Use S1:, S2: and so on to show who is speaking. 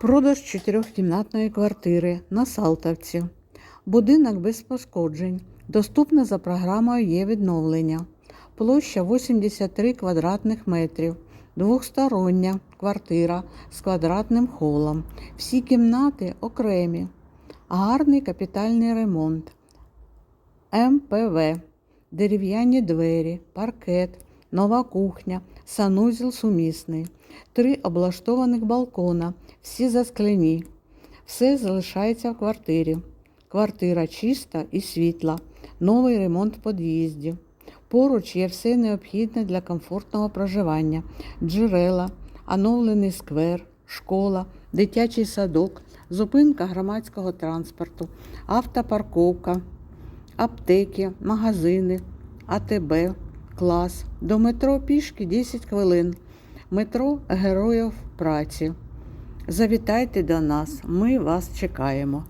S1: Продаж чотирьохкімнатної квартири на Салтовці. Будинок без пошкоджень. Доступна за програмою є відновлення. Площа 83 квадратних метрів. Двохстороння квартира з квадратним холом. Всі кімнати окремі. Гарний капітальний ремонт. МПВ. Дерев'яні двері, паркет, нова кухня, санузел сумісний. Три облаштованих балкона, всі заскляні. Все залишається в квартирі. Квартира чиста і світла, новий ремонт в. Поруч є все необхідне для комфортного проживання: джерела, оновлений сквер, школа, дитячий садок, зупинка громадського транспорту, автопарковка, аптеки, магазини, АТБ, клас. До метро пішки 10 хвилин. Метро Героїв праці. Завітайте до нас, ми вас чекаємо.